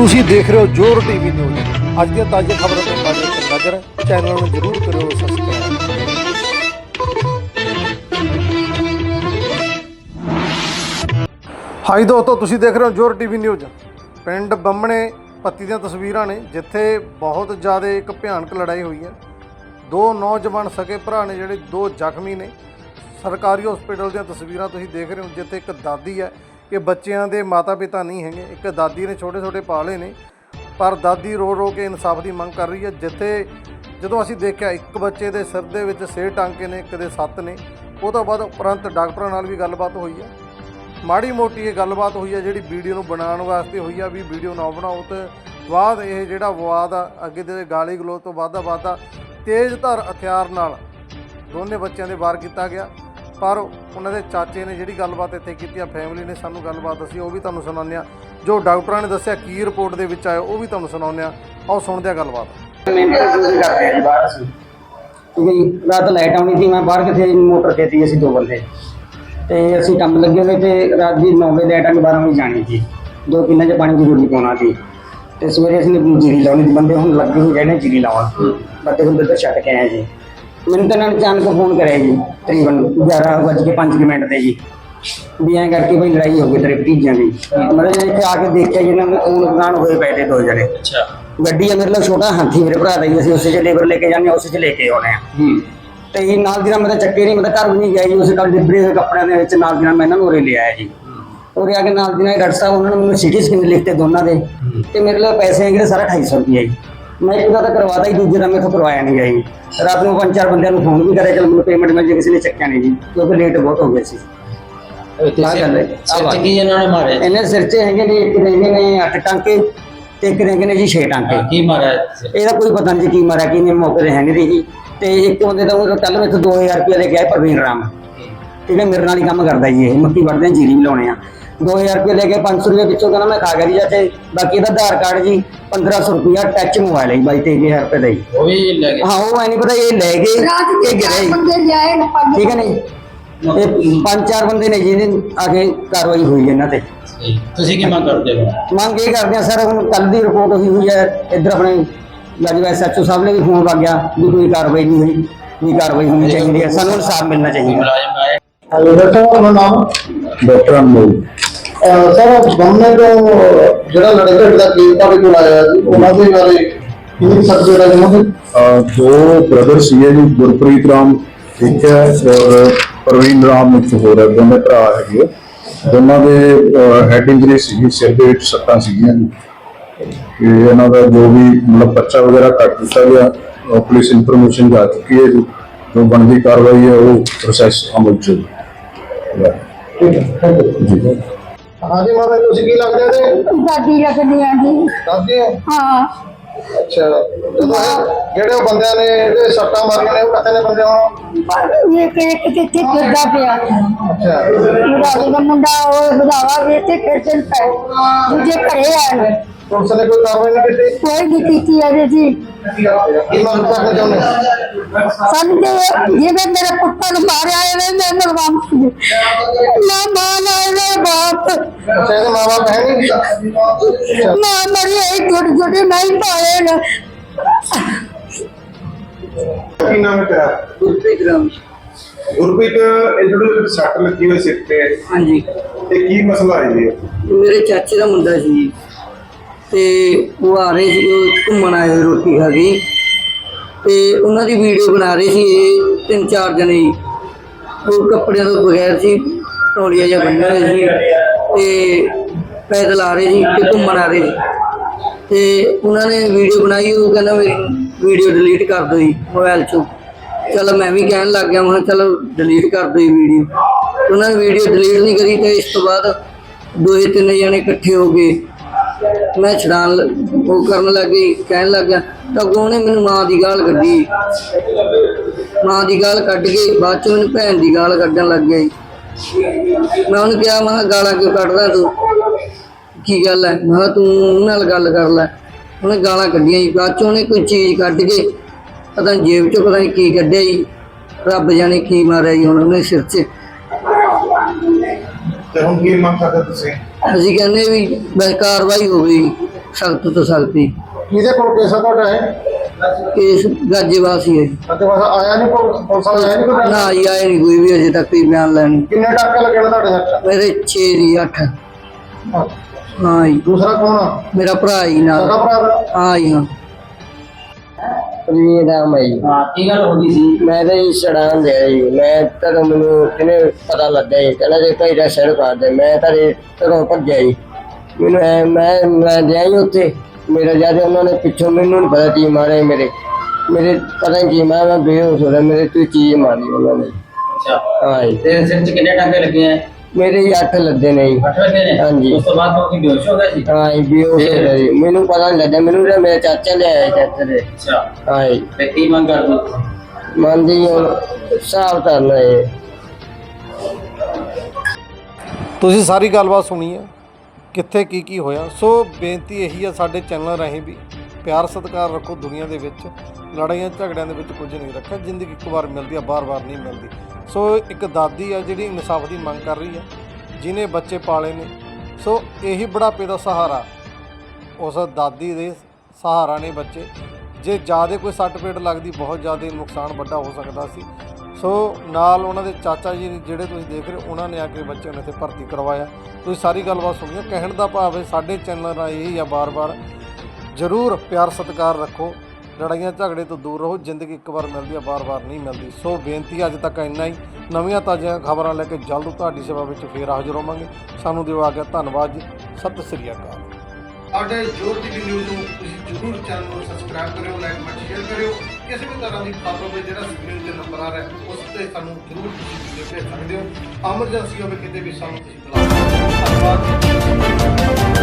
ਤੁਸੀਂ ਦੇਖ ਰਹੇ ਹੋ ਜੋਰ ਟੀਵੀ ਨਿਊਜ਼। ਅੱਜ ਦੀਆਂ ਤਾਜ਼ੀਆਂ ਖਬਰਾਂ ਤੋਂ ਬਾਅਦ ਇੱਕ ਨਜ਼ਰ ਚੈਨਲ ਨੂੰ ਜਰੂਰ ਕਰਿਓ ਸਬਸਕ੍ਰਾਈਬ ਹਾਈ ਦੋਸਤੋ, ਤੁਸੀਂ ਦੇਖ ਰਹੇ ਹੋ ਜੋਰ ਟੀਵੀ ਨਿਊਜ਼। ਪਿੰਡ ਬੰਮਣੇ ਪੱਤੀ ਦੀਆਂ ਤਸਵੀਰਾਂ ਨੇ, ਜਿੱਥੇ ਬਹੁਤ ਜ਼ਿਆਦਾ ਇੱਕ ਭਿਆਨਕ ਲੜਾਈ ਹੋਈ ਹੈ। ਦੋ ਨੌਜਵਾਨ ਸਕੇ ਭਰਾ ਨੇ, ਜਿਹੜੇ ਦੋ ਜ਼ਖਮੀ ਨੇ। ਸਰਕਾਰੀ ਹਸਪੀਟਲ ਦੀਆਂ ਤਸਵੀਰਾਂ ਤੁਸੀਂ ਦੇਖ ਰਹੇ ਹੋ, ਜਿੱਥੇ ਇੱਕ ਦਾਦੀ ਹੈ ਕਿ ਬੱਚਿਆਂ ਦੇ ਮਾਤਾ-ਪਿਤਾ ਨਹੀਂ ਹੈਗੇ। ਇੱਕ ਦਾਦੀ ਨੇ ਛੋਟੇ-ਛੋਟੇ ਪਾਲੇ ਨੇ, ਪਰ ਦਾਦੀ ਰੋ ਰੋ ਕੇ ਇਨਸਾਫ ਦੀ ਮੰਗ ਕਰ ਰਹੀ ਹੈ। ਜਿੱਥੇ ਜਦੋਂ ਅਸੀਂ ਦੇਖਿਆ ਇੱਕ ਬੱਚੇ ਦੇ ਸਿਰ ਦੇ ਵਿੱਚ ਸੇ ਟਾਂਕੇ ਨੇ ਕਦੇ ਸੱਤ ਨੇ, ਉਹ ਤੋਂ ਬਾਅਦ ਉਪਰੰਤ ਡਾਕਟਰਾਂ ਨਾਲ ਵੀ ਗੱਲਬਾਤ ਹੋਈ ਹੈ। ਮਾੜੀ ਮੋਟੀ ਇਹ ਗੱਲਬਾਤ ਹੋਈ ਹੈ ਜਿਹੜੀ ਵੀਡੀਓ ਨੂੰ ਬਣਾਉਣ ਵਾਸਤੇ ਹੋਈ ਆ, ਵੀ ਵੀਡੀਓ ਨਾ ਬਣਾਓ ਤੇ ਬਾਅਦ ਇਹ ਜਿਹੜਾ ਵਿਵਾਦ ਆ, ਅੱਗੇ ਦੇ ਗਾਲੀ ਗਲੋਚ ਤੋਂ ਵਾਧਾ ਵਾਧਾ ਤੇਜ਼ ਧਾਰ ਹਥਿਆਰ ਨਾਲ ਦੋਨੇ ਬੱਚਿਆਂ ਦੇ ਵਾਰ ਕੀਤਾ ਗਿਆ। ਪਰ ਉਹਨਾਂ ਦੇ ਚਾਚੇ ਨੇ ਜਿਹੜੀ ਗੱਲਬਾਤ ਇੱਥੇ ਕੀਤੀ ਆ ਫੈਮਿਲੀ ਨੇ ਸਾਨੂੰ ਗੱਲਬਾਤ ਦੱਸੀ ਉਹ ਵੀ ਤੁਹਾਨੂੰ ਸੁਣਾਉਂਦੇ ਆ। ਜੋ ਡਾਕਟਰਾਂ ਨੇ ਦੱਸਿਆ ਕੀ ਰਿਪੋਰਟ ਦੇ ਵਿੱਚ ਆਇਆ ਉਹ ਵੀ ਤੁਹਾਨੂੰ ਸੁਣਾਉਂਦੇ ਆ। ਆਓ ਸੁਣਦੇ ਆ ਗੱਲਬਾਤ। ਕਰਦੇ ਆ ਜੀ ਬਾਹਰ ਅਸੀਂ ਕਿਉਂਕਿ ਰਾਤ ਲਾਈਟ ਆਉਣੀ ਸੀ ਮੈਂ ਬਾਹਰ ਕਿਥੇ ਮੋਟਰ ਤੇ ਸੀ ਅਸੀਂ ਦੋ ਬੰਦੇ। ਤੇ ਅਸੀਂ ਕੰਮ ਲੱਗੇ ਹੋਏ ਤੇ ਰਾਤ ਦੀ 9 ਵਜੇ ਲਾਈਟ ਆ ਕੇ 12 ਵਜੇ ਜਾਣੀ ਸੀ। ਦੋ ਕਿੱਲੇ 'ਚ ਪਾਣੀ ਦੀ ਗੋਲੀ ਪਾਉਣਾ ਸੀ। ਤੇ ਸਵੇਰੇ ਅਸੀਂ ਨੇ ਜੀਰੀ ਲਾਉਣੀ ਸੀ ਬੰਦੇ ਹੁਣ ਲੱਗੇ ਹੋਏ ਜਿਹੜੇ ਜੀਰੀ ਲਾਉਣ। ਬੰਦੇ ਹੁਣ ਤੇ ਛੱਡ ਕੇ ਆਏ ਜੀ। ਮੈਨੂੰ ਤਾਂ ਇਹਨਾਂ ਨੇ ਅਚਾਨਕ ਫੋਨ ਕਰਿਆ ਜੀ ਤਕਰੀਬਨ 11:05 ਮਿੰਟ ਤੇ ਜੀ। ਵੀ ਐਂ ਕਰਕੇ ਬਈ ਲੜਾਈ ਹੋ ਗਈ ਤੇਰੇ ਭਤੀਜਿਆਂ ਦੀ। ਮਤਲਬ ਜੇ ਇੱਥੇ ਆ ਕੇ ਦੇਖਿਆ ਜਿਹਨਾਂ ਨੂੰ ਖੂਨ ਖਾਨ ਹੋਏ ਪਏ ਤੇ ਦੋ ਜਣੇ। ਅੱਛਾ। ਗੱਡੀ ਆ ਮੇਰੇ ਲਈ ਛੋਟਾ ਹਾਥੀ ਮੇਰੇ ਭਰਾ ਦਾ ਹੀ ਅਸੀਂ ਉਸੇ ਚ ਲੇਬਰ ਲੈ ਕੇ ਜਾਂਦੇ ਉਸੇ ਚ ਲੈ ਕੇ ਆਉਣੇ ਆ ਹੂੰ। ਤੇ ਇਹ ਨਾਲ ਦੀ ਨਾਲ ਮੈਂ ਤਾਂ ਚੱਕੇ ਨਹੀਂ ਮੈਂ ਤਾਂ ਘਰ ਵੀ ਨਹੀਂ ਗਿਆ ਜੀ ਉਸੇ ਕੱਲ ਡਿੱਬਰੇ ਹੋਏ ਕੱਪੜਿਆਂ ਦੇ ਵਿੱਚ ਨਾਲ ਦੀ ਨਾਲ ਮੈਂ ਇਹਨਾਂ ਨੂੰ ਉਰੇ ਲੈ ਆਇਆ ਜੀ ਉਰੇ ਆ ਕੇ ਨਾਲ ਦੀ ਨਾਲ ਡਾਕਟਰ ਸਾਹਿਬ ਉਹਨਾਂ ਨੇ ਮੈਨੂੰ ਸਿਟੀ ਸਕੈਨ ਲਿਖਤੇ ਦੋਨਾਂ ਦੇ। ਤੇ ਮੇਰੇ ਲਈ ਪੈਸੇ ਹੈਗੇ ਸਾਰਾ 250 ਰੁਪਏ ਜੀ। ਮੈਂ ਇੱਕ ਦਾ ਤਾਂ ਕਰਵਾਤਾ ਹੀ ਦੂਜੇ ਦਾ ਮੈਥੋਂ ਕਰਵਾਇਆ ਨਹੀਂ ਗਿਆ ਜੀ। ਰਾਤ ਨੂੰ ਪੰਜ ਚਾਰ ਬੰਦਿਆਂ ਨੂੰ ਫੋਨ ਵੀ ਕਰਿਆ ਚਲ ਮੈਨੂੰ ਪੇਮੈਂਟ ਮਿਲ ਜੇ ਕਿਸੇ ਨੇ ਚੱਕਿਆ ਨਹੀਂ ਜੀ ਕਿਉਂਕਿ ਲੇਟ ਬਹੁਤ ਹੋ ਗਏ ਸੀ। ਤੇ ਆਹ ਗੱਲ ਹੈ। ਸਿਰ ਚ ਕੀ ਇਹਨਾਂ ਨੇ ਮਾਰਿਆ ਇਹਨੇ ਸਿਰ 'ਚ ਹੈਗੇ ਨੇ ਇੱਕ ਦੇ ਹੈਗੇ ਨੇ 8 ਟਾਂਕੇ ਤੇ ਇੱਕ ਦੇ ਹੈਗੇ ਨੇ ਜੀ 6 ਟਾਂਕੇ। ਕੀ ਮਾਰਿਆ? ਇਹਦਾ ਕੋਈ ਪਤਾ ਨਹੀਂ ਜੀ ਕੀ ਮਾਰਿਆ ਕੀ ਨਹੀਂ ਮੌਕੇ ਤੇ ਹੈ ਨਹੀਂ ਜੀ। ਤੇ ਇੱਕ ਬੰਦੇ ਦਾ ਉਹ ਕੱਲ ਮੇਰੇ ਤੋਂ 2000 ਰੁਪਏ ਲੈ ਕੇ ਆਇਆ ਪ੍ਰਵੀਨ ਰਾਮ। ਠੀਕ ਹੈ ਮੇਰੇ ਨਾਲ ਹੀ ਕੰਮ ਕਰਦਾ ਜੀ ਇਹ। ਮੱਕੀ ਵੜਦੇ ਆ ਜੀਰੀ ਵੀ ਲਾਉਣੇ ਆ। 2000 ਰੁਪਏ ਲੈ ਕੇ 500 ਰੁਪਏ ਪਿੱਛੋਂ ਕਹਿੰਦਾ ਮੈਂ ਖਾ ਗਿਆ ਜੀ ਤੇ ਬਾਕੀ ਇਹਦਾ ਆਧਾਰ ਕਾਰਡ ਜੀ 1500 ਰੁਪਿਆ ਟੱਚ ਮੋਬਾਈਲ ਹੈ ਜੀ ਬਾਈ 23000 ਰੁਪਏ ਦਾ ਜੀ। ਉਹ ਵੀ ਲੈ ਗਏ। ਹਾਂ ਉਹ ਐ ਨਹੀਂ ਪਤਾ ਇਹ ਲੈ ਗਏ ਰਾਤ ਇਹ ਗਿਰੇ। ਬੰਦੇ ਲਿਆਏ ਨੇ ਪੰਜ ਠੀਕ ਹੈ ਨਹੀਂ ਇਹ ਪੰਜ ਚਾਰ ਬੰਦੇ ਨੇ ਜਿਹਨੇ ਆ ਕੇ ਕਾਰਵਾਈ ਹੋਈ ਇਹਨਾਂ ਤੇ। ਤੁਸੀਂ ਕੀ ਮੰਗ ਕਰਦੇ ਹੋ? ਮੰਗ ਇਹ ਕਰਦੇ ਆ ਸਰ ਹੁਣ ਕੱਲ ਦੀ ਰਿਪੋਰਟ ਹੋਈ ਹੋਈ ਹੈ ਇੱਧਰ ਆਪਣੇ ਜੱਜ ਐਸਐਚਓ ਸਾਹਿਬ ਨੇ ਵੀ ਫੋਨ ਕਰ ਗਿਆ ਵੀ ਕੋਈ ਕਾਰਵਾਈ ਨਹੀਂ ਹੋਈ ਵੀ ਕਾਰਵਾਈ ਹੋਣੀ ਚਾਹੀਦੀ ਹੈ ਸਾਨੂੰ ਇਨਸਾਫ ਮਿਲਣਾ ਕੋਈ ਚਾਹੀਦਾ ਆਏ ਹੈਲੋ ਡਾਕਟਰ ਆਪਣਾ ਨਾਮ? ਡਾਕਟਰ ਅਨਮੋਲ। ਸਰ ਬੰਮੇ ਤੋਂ ਜਿਹੜਾ ਲੜਕੇ ਦਾ ਕੇਸ ਤੁਹਾਡੇ ਕੋਲ ਆਇਆ ਜੀ ਉਹਨਾਂ ਦੇ ਬਾਰੇ ਕਿੰਨੀ ਸਬਜੈਕਟ ਹੈ ਜੀ ਅਹ ਦੋ ਬ੍ਰਦਰ ਸੀਗੇ ਜੀ ਗੁਰਪ੍ਰੀਤ ਰਾਮ ਇੱਕ ਹੈ ਔਰ ਪ੍ਰਵੀਨ ਰਾਮ ਇੱਕ ਹੋਰ ਹੈ ਦੋਨੇ ਭਰਾ ਹੈਗੇ ਆ। ਦੋਨਾਂ ਦੇ ਹੈਡ ਇੰਜਰੀ ਸੀਗੀ ਸਿਰ ਦੇ ਵਿੱਚ ਸੱਟਾਂ ਸੀਗੀਆਂ ਜੀ। ਤੇ ਇਹਨਾਂ ਦਾ ਜੋ ਵੀ ਮਤਲਬ ਬੱਚਾ ਵਗੈਰਾ ਕੱਟ ਦਿੱਤਾ ਗਿਆ ਅਹ ਪੁਲਿਸ ਇਨਫੋਰਮੇਸ਼ਨ ਜਾ ਚੁੱਕੀ ਹੈ ਜੀ ਜੋ ਬਣਦੀ ਕਾਰਵਾਈ ਹੈ ਉਹ ਪ੍ਰੋਸੈਸ ਅਮਲ ਚ ਹੈ। ਠੀਕ ਹੈ ਥੈਂਕ ਯੂ ਜੀ ਹਾਂਜੀ ਮਾਤਾ ਤੁਸੀਂ ਕੀ ਲੱਗਦੇ ਤੇ ਦਾਦੀ ਰੱਖਦੀ ਆ ਜੀ। ਦੱਸਦੇ ਹੋ? ਹਾਂ। ਅੱਛਾ। ਜਦੋਂ ਇਹ ਜਿਹੜੇ ਉਹ ਬੰਦਿਆਂ ਨੇ ਇਹਦੇ ਸੱਟਾਂ ਮਾਰੀਆਂ ਨੇ ਉਹ ਕਿੱਥੇ ਨੇ ਬੰਦੇ ਹੁਣ? ਇਹ ਕਿ ਕਿੱਥੇ ਫਿਰਦਾ ਪਿਆ। ਅੱਛਾ। ਮੁੰਡਾ ਦਾ ਮੁੰਡਾ ਉਹ ਬੁਲਾਵਾ ਵੀ ਇੱਥੇ ਖੇਡਣ ਪੈ ਦੂਜੇ ਘਰੇ ਆਏ ਪੁਲਿਸ ਨੇ ਕੋਈ ਕਾਰਵਾਈ ਨਹੀਂ ਕੀਤੀ? ਕੋਈ ਨਹੀਂ ਕੀਤੀ ਇਹਦੇ ਜੀ। ਕੀ ਮੰਗ ਕਰਨਾ ਚਾਹੁੰਦੇ ਸਾਨੂੰ ਤੇ ਜਿਵੇਂ ਮੇਰੇ ਪੁੱਤਾਂ ਨੂੰ ਮਾਰਿਆ ਇਹਨੇ ਮੈਂ ਮਰਵਾਂ ਨਾ ਮਾਂ ਨਾ ਇਹਦਾ ਬਾਪ। ਅੱਛਾ ਇਹਦੇ ਮਾਪੇ ਹੈ ਨਹੀਂ? ਅੱਛਾ। ਮਾਂ ਮਰੀ ਇਹ ਛੋਟੇ ਛੋਟੇ ਨਹੀਂ ਪਾਏ ਨੇ। ਕੀ ਨਾਮ ਹੈ ਤੇਰਾ? ਗੁਰਪ੍ਰੀਤ ਰਾਮ। ਗੁਰਪ੍ਰੀਤ ਇਹ ਜਿਹੜੇ ਸੱਟ ਲੱਗੀ ਹੋਈ ਸਿਰ ਤੇ। ਹਾਂਜੀ। ਇਹ ਕੀ ਮਸਲਾ ਹੈ ਜੀ? ਮੇਰੇ ਚਾਚੇ ਦਾ ਮੁੰਡਾ ਸੀ ਜੀ। ਤੇ ਉਹ ਆ ਰਹੇ ਸੀ, ਉਹ ਘੁੰਮਣ ਆਏ ਹੋਏ ਰੋਟੀ ਖਾ ਕੇ। ਤੇ ਉਹਨਾਂ ਦੀ ਵੀਡੀਓ ਬਣਾ ਰਹੇ ਸੀ ਇਹ ਤਿੰਨ ਚਾਰ ਜਣੇ। ਜੀ ਉਹ ਕੱਪੜਿਆਂ ਤੋਂ ਬਗੈਰ ਸੀ, ਟੋਲੀਆਂ ਜਿਹਾ ਬੰਨ੍ਹਿਆ ਹੋਇਆ ਸੀ। ਤੇ ਪੈਦਲ ਆ ਰਹੇ ਸੀ ਤੇ ਘੁੰਮਣ ਆ ਰਹੇ ਸੀ। ਤੇ ਉਹਨਾਂ ਨੇ ਵੀਡੀਓ ਬਣਾਈ, ਉਹ ਕਹਿੰਦਾ ਮੇਰੀ ਵੀਡੀਓ ਡਿਲੀਟ ਕਰ ਦਿਓ ਜੀ ਮੋਬਾਈਲ ਚੋਂ। ਚਲੋ ਮੈਂ ਵੀ ਕਹਿਣ ਲੱਗ ਗਿਆ, ਮੈਂ ਕਿਹਾ ਚਲੋ ਡਿਲੀਟ ਕਰ ਦਿਓ ਜੀ ਵੀਡੀਓ ਉਹਨਾਂ ਨੇ ਵੀਡੀਓ ਡਿਲੀਟ ਨਹੀਂ ਕਰੀ ਤੇ ਇਸ ਤੋਂ ਬਾਅਦ ਦੋਏ ਤਿੰਨ ਜਣੇ ਇਕੱਠੇ ਹੋ ਗਏ। ਮੈਂ ਛਡਾਣ ਲ- ਉਹ ਕਰਨ ਲੱਗੀ, ਕਹਿਣ ਲੱਗਾ ਤਾਂ ਉਹਨੇ ਮੈਨੂੰ ਮਾਂ ਦੀ ਗਾਲ ਕੱਢੀ। ਮਾਂ ਦੀ ਗਾਲ ਕੱਢ ਕੇ ਬਾਅਦ ਚ ਮੈਨੂੰ ਭੈਣ ਦੀ ਗਾਲ ਕੱਢਣ ਲੱਗ ਗਿਆ ਮੈਂ ਉਹਨੂੰ ਕਿਹਾ, ਮੈਂ ਗਾਲਾਂ ਕਿਉਂ ਕੱਢਦਾ ਤੂੰ? ਕੀ ਗੱਲ ਹੈ? ਮੈਂ ਕਿਹਾ, ਤੂੰ ਉਹਨਾਂ ਨਾਲ ਗੱਲ ਕਰ ਲੈ। ਉਹਨੇ ਗਾਲਾਂ ਕੱਢੀਆਂ ਜੀ। ਬਾਅਦ ਚ ਉਹਨੇ ਕੋਈ ਚੀਜ਼ ਕੱਢ ਕੇ ਪਤਾ ਨੀ ਜੇਬ ਚੋਂ ਪਤਾ ਨਹੀਂ ਕੀ ਕੱਢਿਆ ਜੀ। ਰੱਬ ਜਾਣੇ ਕੀ ਮਾਰਿਆ ਜੀ ਹੁਣ ਉਹਨੇ ਸਿਰ 'ਚ। ਤੇ ਹੁਣ ਕੀ ਮੰਗ ਕਰਦੇ ਤੁਸੀਂ? ਅਸੀਂ ਕਹਿੰਦੇ ਵੀ ਬਸ ਕਾਰਵਾਈ ਹੋਵੇ ਸਖਤ ਤੋਂ ਸਖਤੀ ਕਿਹਦੇ ਕੋਲ ਕੇਸ ਆ ਤੁਹਾਡਾ ਹੈ ਕੇਸ ਗਾਜੇਵਾਸੀ ਹੈ ਜੀ। ਅਤੇ ਬਸ ਆਇਆ ਨਹੀਂ ਪੁਲਿਸ ਵਾਲਾ ਆਇਆ ਨਹੀਂ ਕੋਈ ਨਾ ਜੀ ਆਏ ਨਹੀਂ ਕੋਈ ਵੀ ਅਜੇ ਤੱਕ ਕੋਈ ਬਿਆਨ ਲੈਣ। ਕਿੰਨੇ ਟਾਕੇ ਲੱਗੇ ਨੇ ਤੁਹਾਡੇ ਹੱਥ ਮੇਰੇ 6 ਦੀ 8 ਹਾਂ ਜੀ। ਦੂਸਰਾ ਕੌਣ ਆ? ਮੇਰਾ ਭਰਾ ਹੀ ਨਾਲ। ਭਰਾ? ਹਾਂ ਜੀ ਹਾਂ। ਪ੍ਰਵੀਨ ਰਾਮ ਹੈ ਜੀ ਹਾਂ ਕੀ ਗੱਲ ਹੋ ਗਈ ਸੀ? ਮੈਂ ਤਾਂ ਜੀ ਛੜਾਂ ਦੇ ਜੀ ਮੈਂ ਤਾਂ ਮੈਨੂੰ ਕਿਨੇ ਪਤਾ ਲੱਗਾ ਜੀ। ਕਹਿੰਦਾ ਜੇ ਕਈ ਦਾ ਸਿਰ ਕਰ ਦੇ ਮੈਂ ਤਾਂ ਘਰੋਂ ਭੱਜਿਆ ਜੀ। ਮੈਨੂੰ ਐਂ- ਮੈਂ ਮੈਂ ਗਿਆ ਜੀ ਉੱਥੇ। ਮੇਰਾ ਜਦ ਉਹਨਾਂ ਨੇ ਪਿੱਛੋਂ ਮੈਨੂੰ ਨਹੀਂ ਪਤਾ ਕੀ ਮਾਰੇ ਮੇਰੇ। ਮੇਰੇ ਪਤਾ ਨਹੀਂ ਕੀ ਮੈਂ ਮੈਂ ਬੇਹੋਸ਼ ਹੋ ਗਿਆ। ਮੇਰੇ ਤੋਂ ਚੀਜ਼ ਮਾਰੀ ਉਹਨਾਂ ਨੇ। ਅੱਛਾ। ਹਾਂ ਜੀ। ਤੇਰੇ ਸਿਰ 'ਚ ਕਿੰਨੇ ਟਾਂਕੇ ਲੱਗੇ ਆ ਮੇਰੇ ਹੀ ਅੱਠ ਲੱਗੇ ਨੇ ਜੀ। ਅੱਠ ਲੱਗੇ ਨੇ? ਹਾਂਜੀ। ਉਸ ਤੋਂ ਬਾਅਦ ਉਹ ਬੇਹੋਸ਼ ਹੋ ਗਿਆ ਸੀ? ਹਾਂ ਜੀ ਬੇਹੋਸ਼ ਹੋ ਗਿਆ ਜੀ। ਮੈਨੂੰ ਪਤਾ ਨਹੀਂ ਲੱਗਾ ਮੈਨੂੰ ਤਾਂ ਮੇਰੇ ਚਾਚਾ ਲੈ ਆਏ ਚਾਚਾ ਦੇ ਅੱਛਾ। ਹਾਂ ਜੀ। ਤੇ ਕੀ ਮੰਗ ਕਰਦੇ ਹੋ? ਮੰਨਦੀ ਹੁਣ ਹਿਸਾਬ ਕਰਨਾ ਹੈ। ਤੁਸੀਂ ਸਾਰੀ ਗੱਲਬਾਤ ਸੁਣੀ ਹੈ। ਕਿੱਥੇ ਕੀ ਕੀ ਹੋਇਆ। ਸੋ ਬੇਨਤੀ ਇਹੀ ਹੈ ਸਾਡੇ ਚੈਨਲ ਰਾਹੀਂ ਵੀ ਪਿਆਰ ਸਤਿਕਾਰ ਰੱਖੋ ਦੁਨੀਆ ਦੇ ਵਿੱਚ। ਲੜਾਈਆਂ ਝਗੜਿਆਂ ਦੇ ਵਿੱਚ ਕੁਝ ਨਹੀਂ ਰੱਖਿਆ। ਜ਼ਿੰਦਗੀ ਇੱਕ ਵਾਰ ਮਿਲਦੀ ਆ ਬਾਰ-ਬਾਰ ਨਹੀਂ ਮਿਲਦੀ। ਸੋ ਇੱਕ ਦਾਦੀ ਆ ਜਿਹੜੀ ਇਨਸਾਫ ਦੀ ਮੰਗ ਕਰ ਰਹੀ ਆ ਜਿਨੇ ਬੱਚੇ ਪਾਲੇ ਨੇ। ਸੋ ਇਹੀ ਬੁਢਾਪੇ ਦਾ ਸਹਾਰਾ ਉਸ ਦਾਦੀ ਦੇ ਸਹਾਰਾ ਨੇ ਬੱਚੇ। ਜੇ ਜ਼ਿਆਦਾ ਕੋਈ ਸੱਟ ਪੇਟ ਲੱਗਦੀ ਬਹੁਤ ਜ਼ਿਆਦਾ ਨੁਕਸਾਨ ਵੱਡਾ ਹੋ ਸਕਦਾ ਸੀ। ਸੋ ਨਾਲ ਉਹਨਾਂ ਦੇ ਚਾਚਾ ਜੀ ਜਿਹੜੇ ਤੁਸੀਂ ਦੇਖ ਰਹੇ ਹੋ, ਉਹਨਾਂ ਨੇ ਆ ਕੇ ਬੱਚੇ ਨੂੰ ਇੱਥੇ ਭਰਤੀ ਕਰਵਾਇਆ। ਤੁਸੀਂ ਸਾਰੀ ਗੱਲਬਾਤ ਸੁਣਿਓ ਕਹਿਣ ਦਾ ਭਾਵ ਹੈ ਸਾਡੇ ਚੈਨਲ ਰਾਹੀਂ ਇਹ ਆ ਬਾਰ-ਬਾਰ। ਜ਼ਰੂਰ ਪਿਆਰ ਸਤਿਕਾਰ ਰੱਖੋ। ਲੜਾਈਆਂ ਝਗੜੇ ਤੋਂ ਦੂਰ ਰਹੋ, ਜ਼ਿੰਦਗੀ ਇੱਕ ਵਾਰ ਮਿਲਦੀ ਹੈ ਵਾਰ ਵਾਰ ਨਹੀਂ ਮਿਲਦੀ। ਸੋ ਬੇਨਤੀ ਅੱਜ ਤੱਕ ਇੰਨਾ ਹੀ। ਨਵੀਆਂ ਤਾਜ਼ੀਆਂ ਖਬਰਾਂ ਲੈ ਕੇ ਜਲਦ ਤੁਹਾਡੀ ਸੇਵਾ ਵਿੱਚ ਫੇਰ ਹਾਜ਼ਰ ਹੋਵਾਂਗੇ। ਸਾਨੂੰ ਦਿਓ ਆ ਗਿਆ ਧੰਨਵਾਦ ਜੀ। ਸਤਿ ਸ੍ਰੀ ਅਕਾਲ। ਸਾਡੇ ਜੋਰ ਟੀਵੀ ਨਿਊਜ਼ ਨੂੰ ਤੁਸੀਂ ਜ਼ਰੂਰ ਚੈਨਲ ਨੂੰ ਸਬਸਕ੍ਰਾਈਬ ਕਰਿਓ ਲਾਈਕ ਕਮੈਂਟ ਸ਼ੇਅਰ ਕਰਿਓ। ਕਿਸੇ ਵੀ ਤਰ੍ਹਾਂ ਦੀ ਖਬਰ ਹੋਵੇ ਜਿਹੜਾ ਸਕਰੀਨ ਤੇ ਨੰਬਰ ਆ ਰਿਹਾ, ਉਸ ਤੇ ਸਾਨੂੰ ਜ਼ਰੂਰ ਤੁਸੀਂ ਭੇਜ ਸਕਦੇ ਹੋ। ਐਮਰਜੈਂਸੀ ਹੋਵੇ ਕਿਤੇ ਵੀ ਸਾਨੂੰ ਤੁਸੀਂ ਬੁਲਾ ਸਕਦੇ ਹੋ। ਧੰਨਵਾਦ